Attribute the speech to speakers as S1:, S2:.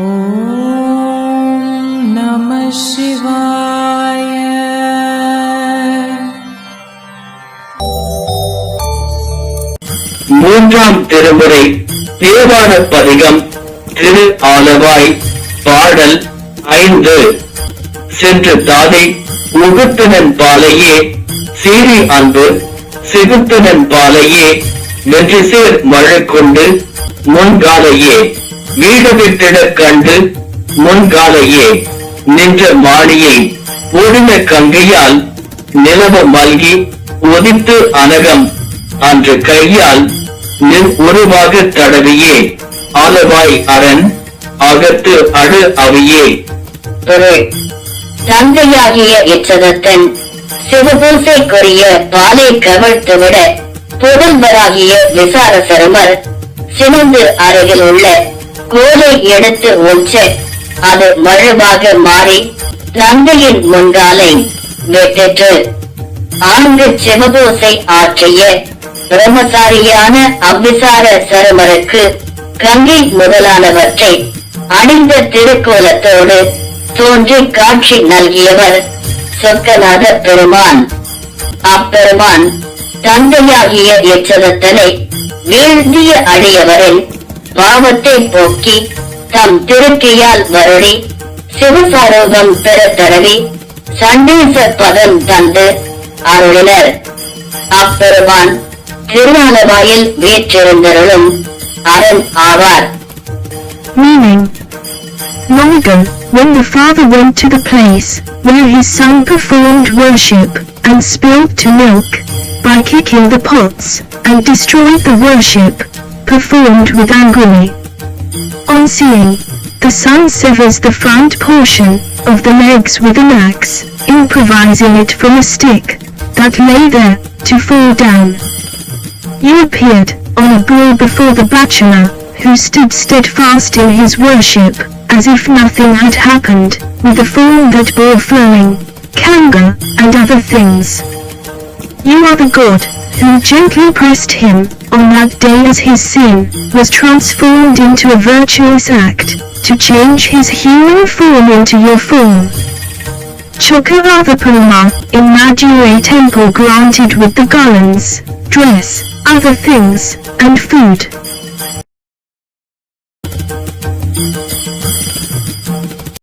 S1: ஓம் நம சிவாய
S2: மூன்றாம் திருமுறை தேவார பதிகம் திரு ஆலவாய் பாடல் ஐந்து. சென்று தாதை முகுத்தனன் பாலையே சீரி அன்பு சிகுத்தனன் பாலையே நெற்றிசேர் மழை கொண்டு முன்காலையே. வீடு கண்டு முன்காலையே நின்ற மாணியை ஒடின கங்கையால் நிலவ மல்கி ஒதித்து அனகம் அன்று கையால் நின் உருவாக தடவியே ஆலவாய் அரண் அகத்து அடு அவையே.
S3: தங்கையாகிய தந்தையாகிய இச்சதத்தன் சிவபூசைக்குரிய பாலை கவிழ்த்துவிட புதல்வராகிய விசார சருமர் சினந்து அருகில் உள்ள கோலை எடுத்து ஒன்று. அது மழுவாக மாறி தந்தையின் முன்காலை வெட்டிற்று ஆங்கு சிவபூசை ஆற்றிய பிரம்மசாரியான அவ்விசார சருமருக்கு கங்கை முதலானவற்றை அணிந்த திருக்கோலத்தோடு தோன்றி காட்சி நல்கியவர் சொக்கநாத பெருமான். அப்பெருமான் தந்தையாகிய எச்சதத்தனை வீழ்ந்திய அடியவரின் பாவத்தை போக்கி தம் திருக்கையால் வருடி சிவசாரோகம் பெற தடவி சண்டீச பதம் தந்து அருளினர் அப்பெருமான் திருநாளவாயில் வீற்றிருந்தருளும் அரண் ஆவார்
S4: Meaning, long ago, when the father went to the place where his son performed worship and spilled to milk by kicking the pots and destroyed the worship performed with angrily. On seeing, the son severs the front portion of the legs with an axe, improvising it from a stick that lay there to fall down. You appeared on a bull before the bachelor, who stood steadfast in his worship, as if nothing had happened, with a form that bore flowing, kanga, and other things. You are the God, who gently pressed him, on that day as his sin was transformed into a virtuous act, to change his human form into your form. Chokaravapuma, in Madure temple granted with the garlands, dress, other things, and food.